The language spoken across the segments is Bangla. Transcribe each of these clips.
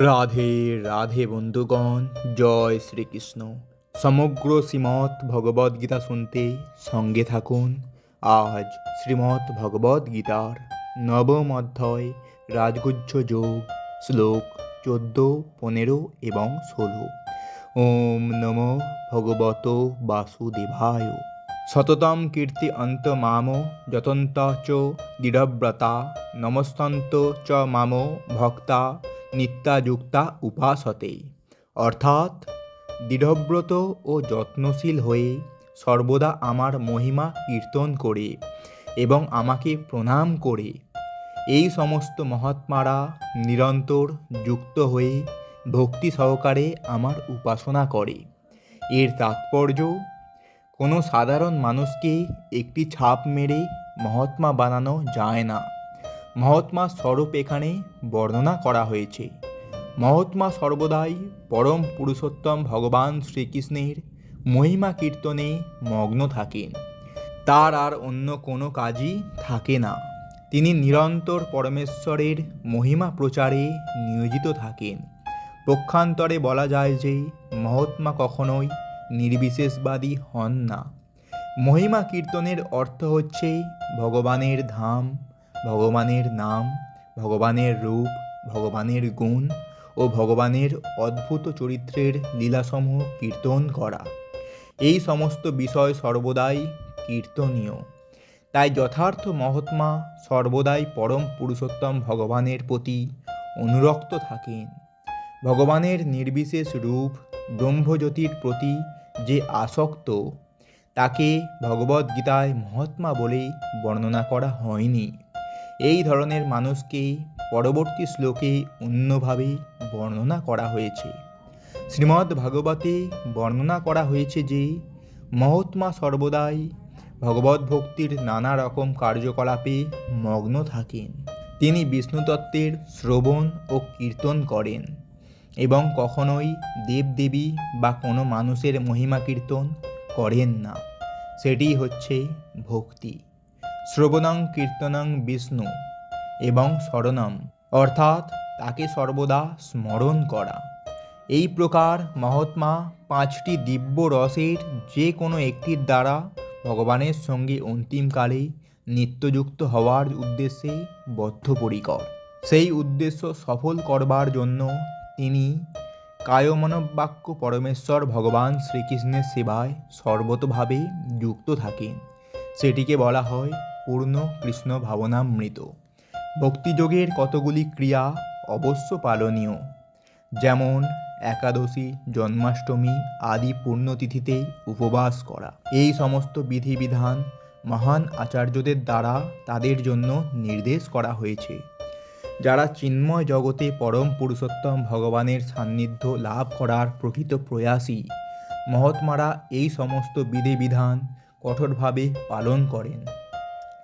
রাধে রাধে বন্ধুগণ, জয় শ্রীকৃষ্ণ। সমগ্র শ্রীমৎ ভগবদ্গীতা শুনতে সঙ্গে থাকুন। আজ শ্রীমৎ ভগবদ্গীতার নবম অধ্যায় রাজগুজ্জ যোগ, শ্লোক চোদ্দ, পনেরো এবং ষোলো। ওম নম ভগবত বাসুদেবায়। সততম কীর্তি অন্ত মাম, যতন্ত চ দৃঢ়ব্রতা। নমস্তন্ত চ মাম, ভক্তা। নিত্যাযুক্তা উপাসতে অর্থাৎ দৃঢ়ব্রত ও যত্নশীল হয়ে সর্বদা আমার মহিমা কীর্তন করে এবং আমাকে প্রণাম করে। এই সমস্ত মহাত্মারা নিরন্তর যুক্ত হয়ে ভক্তি সহকারে আমার উপাসনা করে। এর তাৎপর্য, কোনো সাধারণ মানুষকে একটি ছাপ মেরে মহাত্মা বানানো যায় না। মহাত্মা স্বরূপ এখানে বর্ণনা করা হয়েছে। মহাত্মা সর্বদাই পরম পুরুষোত্তম ভগবান শ্রীকৃষ্ণের মহিমা কীর্তনে মগ্ন থাকেন। তার আর অন্য কোনো কাজই থাকে না। তিনি নিরন্তর পরমেশ্বরের মহিমা প্রচারে নিয়োজিত থাকেন। পক্ষান্তরে বলা যায় যে মহাত্মা কখনোই নির্বিশেষবাদী হন না। মহিমা কীর্তনের অর্থ হচ্ছে ভগবানের ধাম ভগবানের নাম, ভগবানের রূপ, ভগবানের গুণ ও ভগবানের অদ্ভুত চরিত্রের লীলাসমূহ কীর্তন করা। এই সমস্ত বিষয় সর্বদাই কীর্তনীয়। তাই যথার্থ মহাত্মা সর্বদাই পরম পুরুষোত্তম ভগবানের প্রতি অনুরক্ত থাকেন। ভগবানের নির্বিশেষ রূপ ব্রহ্মজ্যোতির প্রতি যে আসক্ত, তাকে ভগবদ্গীতায় মহাত্মা বলে বর্ণনা করা হয়নি। এই ধরনের মানুষকেই পরবর্তী শ্লোকে অন্যভাবে বর্ণনা করা হয়েছে। শ্রীমদ্ ভাগবতে বর্ণনা করা হয়েছে যে, মহাত্মা সর্বদাই ভগবত ভক্তির নানা রকম কার্যকলাপে মগ্ন থাকেন। তিনি বিষ্ণুতত্ত্বের শ্রবণ ও কীর্তন করেন এবং কখনোই দেবদেবী বা কোনো মানুষের মহিমা কীর্তন করেন না। সেটি হচ্ছে ভক্তি। শ্রবণং কীর্তনং বিষ্ণু এবং স্মরণাম অর্থাৎ তাকে সর্বদা স্মরণ করা। এই প্রকার মহাত্মা পাঁচটি দিব্য রসের যে কোনো একটির দ্বারা ভগবানের সঙ্গে অন্তিমকালে নিত্যযুক্ত হওয়ার উদ্দেশ্যে বদ্ধপরিকর। সেই উদ্দেশ্য সফল করবার জন্য তিনি কায়মনবাক্য পরমেশ্বর ভগবান শ্রীকৃষ্ণের সেবায় সর্বতভাবে যুক্ত থাকেন। সেটিকে বলা হয় পূর্ণ কৃষ্ণ ভাবনামৃত। ভক্তিযোগের কতগুলি ক্রিয়া অবশ্য পালনীয়। যেমন, একাদশী, জন্মাষ্টমী আদি পুণ্যতিথিতে উপবাস করা। এই সমস্ত বিধিবিধান মহান আচার্যদের দ্বারা তাদের জন্য নির্দেশ করা হয়েছে। যারা চিন্ময় জগতে পরম পুরুষোত্তম ভগবানের সান্নিধ্য লাভ করার প্রকৃত প্রয়াসী মহাত্মারা এই সমস্ত বিধিবিধান কঠোরভাবে পালন করেন।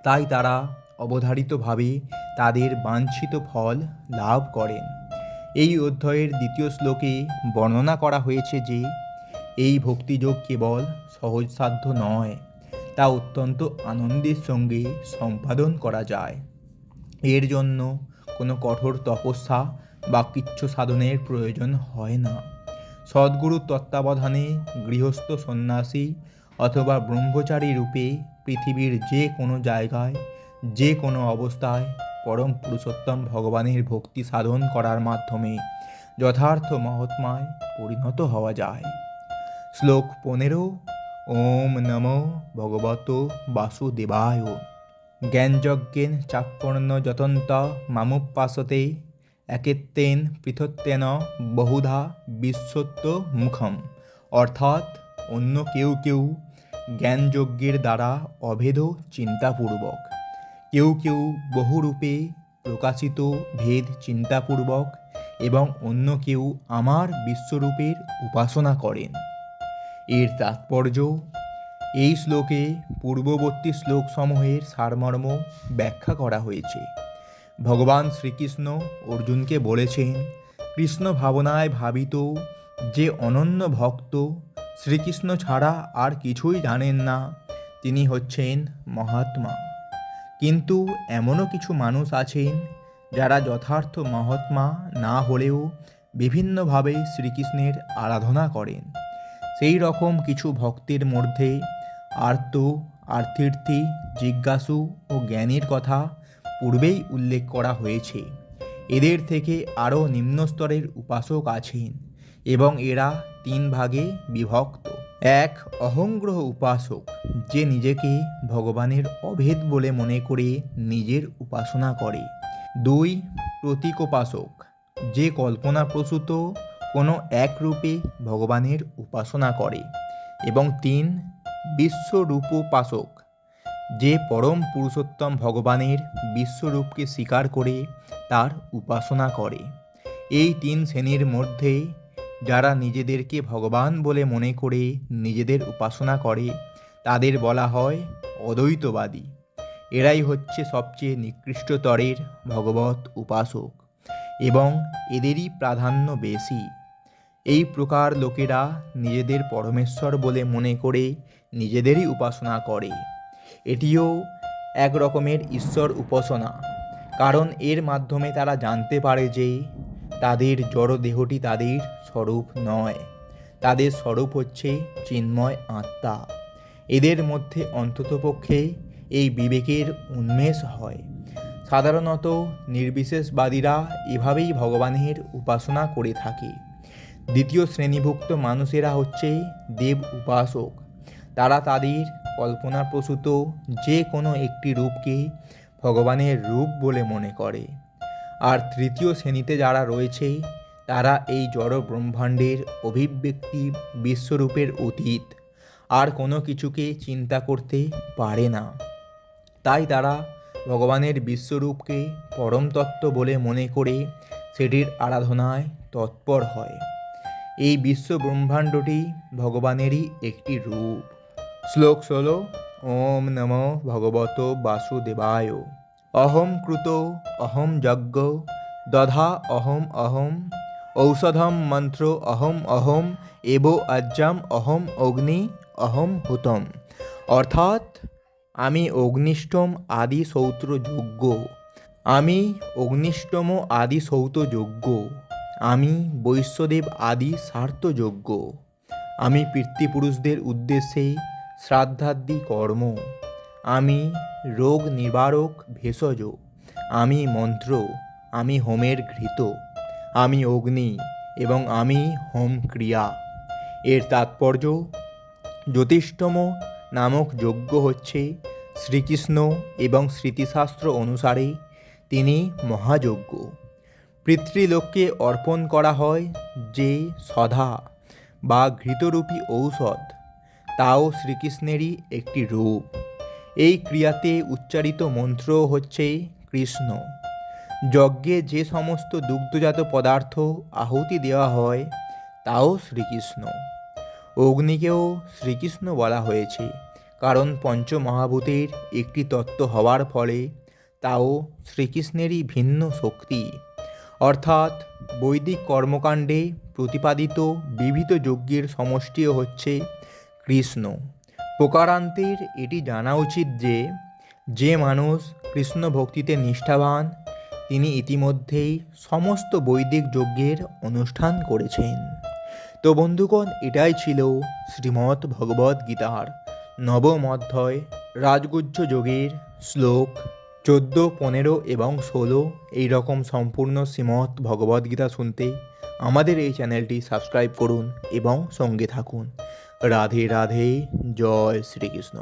তাই তারা অবধারিতভাবে তাদের বাঞ্ছিত ফল লাভ করেন। এই অধ্যায়ের দ্বিতীয় শ্লোকে বর্ণনা করা হয়েছে যে, এই ভক্তিযোগ কেবল সহজসাধ্য নয়, তা অত্যন্ত আনন্দের সঙ্গে সম্পাদন করা যায়। এর জন্য কোনো কঠোর তপস্যা বা কিচ্ছু সাধনের প্রয়োজন হয় না। সদ্গুরুর তত্ত্বাবধানে গৃহস্থ সন্ন্যাসী অথবা ব্রহ্মচারী রূপে পৃথিবীর যে কোনো জায়গায়, যে কোনো অবস্থায় পরম পুরুষোত্তম ভগবানের ভক্তি সাধন করার মাধ্যমে যথার্থ মহাত্মায় পরিণত হওয়া যায়। শ্লোক পনেরো, ওম নম ভগবত বাসুদেবায়। জ্ঞানযজ্ঞেন চাপর্ণ যতন্ত মামুপাসতে একেত্তেন পৃথত্বেন বহুধা বিশ্বত্ব মুখম। অর্থাৎ অন্য কেউ কেউ জ্ঞানযজ্ঞের দ্বারা অভেদ চিন্তাপূর্বক। কেউ কেউ বহুরূপে প্রকাশিত ভেদ চিন্তাপূর্বক এবং অন্য কেউ আমার বিশ্বরূপের উপাসনা করেন। এর তাৎপর্য, এই শ্লোকে পূর্ববর্তী শ্লোকসমূহের সারমর্ম ব্যাখ্যা করা হয়েছে। ভগবান শ্রীকৃষ্ণ অর্জুনকে বলেছেন, কৃষ্ণ ভাবনায় ভাবিত যে অনন্য ভক্ত শ্রীকৃষ্ণ ছাড়া আর কিছুই জানেন না। তিনি হচ্ছেন মহাত্মা। কিন্তু এমনও কিছু মানুষ আছেন যারা যথার্থ মহাত্মা না হলেও বিভিন্নভাবে শ্রীকৃষ্ণের আরাধনা করেন। সেই রকম কিছু ভক্তের মধ্যে আর্ত আর্থীর্থী জিজ্ঞাসু ও জ্ঞানীর কথা পূর্বেই উল্লেখ করা হয়েছে। এদের থেকে আরও নিম্নস্তরের উপাসক আছেন এবং এরা তিন ভাগে বিভক্ত। এক, অহংগ্রহ উপাসক, যে নিজেকে ভগবানের অভেদ বলে মনে করে নিজের উপাসনা করে। দুই, প্রতীকোপাসক, যে কল্পনাপ্রসূত কোনো এক রূপে ভগবানের উপাসনা করে। এবং তিন, বিশ্বরূপোপাসক, যে পরম পুরুষোত্তম ভগবানের বিশ্বরূপকে স্বীকার করে তার উপাসনা করে। এই তিন শ্রেণির মধ্যে যারা নিজেদেরকে ভগবান বলে মনে করে নিজেদের উপাসনা করে, তাদের বলা হয় অদ্বৈতবাদী। এরাই হচ্ছে সবচেয়ে নিকৃষ্টতরের ভগবত উপাসক এবং এদেরই প্রাধান্য বেশি। এই প্রকার লোকেরা নিজেদের পরমেশ্বর বলে মনে করে নিজেদেরই উপাসনা করে। এটিও এক রকমের ঈশ্বর উপাসনা, কারণ এর মাধ্যমে তারা জানতে পারে যে তাদের জড় দেহটি তাদের স্বরূপ নয়। তাদের স্বরূপ হচ্ছে চিন্ময় আত্মা। এদের মধ্যে অন্ততপক্ষে এই বিবেকের উন্মেষ হয়। সাধারণত নির্বিশেষবাদীরা এভাবেই ভগবানের উপাসনা করে থাকে। দ্বিতীয় শ্রেণীভুক্ত মানুষেরা হচ্ছে দেব উপাসক। তারা তাদের কল্পনাপ্রসূত যে কোনো একটি রূপকে ভগবানের রূপ বলে মনে করে। আর তৃতীয় শ্রেণীতে যারা রয়েছে তারা এই জড় ব্রহ্মাণ্ডের অভিব্যক্তি বিশ্বরূপের অতীত। আর কোনো কিছুকে চিন্তা করতে পারে না। তাই তারা ভগবানের বিশ্বরূপকে পরম তত্ত্ব বলে মনে করে সেটির আরাধনায় তৎপর হয়। এই বিশ্ব ব্রহ্মাণ্ডটি ভগবানেরই একটি রূপ। শ্লোক ষোলো, ওম নম ভগবত বাসুদেবায়। অহম কৃত, অহম যজ্ঞ, দধা অহম অহম ঔষধম মন্ত্র অহম অহম এব আজ্জাম অহম অগ্নি অহম হুতম। অর্থাৎ, আমি অগ্নিষ্টম আদি সৌত্র যজ্ঞ আমি অগ্নিষ্টম আদি সৌত যজ্ঞ আমি বৈশ্যদেব আদি স্বার্থযজ্ঞ আমি পিতৃপুরুষদের উদ্দেশ্যে শ্রাদ্ধাদি কর্ম। আমি রোগ নিবারক ভেষজ। আমি মন্ত্র। আমি হোমের ঘৃত। আমি অগ্নি এবং আমি হোম ক্রিয়া। এর তাৎপর্য, জ্যোতিষ্ঠম নামক যজ্ঞ হচ্ছে শ্রীকৃষ্ণ এবং স্মৃতিশাস্ত্র অনুসারে তিনি মহাযজ্ঞ। পিতৃলোককে অর্পণ করা হয় যে সধা বা ঘৃতরূপী ঔষধ, তাও শ্রীকৃষ্ণেরই একটি রূপ। এই ক্রিয়াতে উচ্চারিত মন্ত্র হচ্ছে কৃষ্ণ। যজ্ঞে যে সমস্ত দুগ্ধজাত পদার্থ আহুতি দেওয়া হয়, তাও শ্রীকৃষ্ণ। অগ্নিকেও শ্রীকৃষ্ণ বলা হয়েছে, কারণ পঞ্চমহাভূতের একটি তত্ত্ব হওয়ার ফলে তাও শ্রীকৃষ্ণেরই ভিন্ন শক্তি। অর্থাৎ বৈদিক কর্মকাণ্ডে প্রতিপাদিত বিবিধ যজ্ঞের সমষ্টিও হচ্ছে কৃষ্ণ। প্রকারান্তের এটি জানা উচিত যে যে মানুষ কৃষ্ণ ভক্তিতে নিষ্ঠাবান তিনি ইতিমধ্যেই সমস্ত বৈদিক যজ্ঞের অনুষ্ঠান করেছেন। তো বন্ধুগণ, এটাই ছিল শ্রীমৎ ভগবদ গীতার নবম অধ্যায় রাজগুজ্জ যোগের শ্লোক চোদ্দ, পনেরো এবং ষোলো। এই রকম সম্পূর্ণ শ্রীমৎ ভগবদ্গীতা শুনতে আমাদের এই চ্যানেলটি সাবস্ক্রাইব করুন এবং সঙ্গে থাকুন। রাধে রাধে, জয় শ্রীকৃষ্ণ।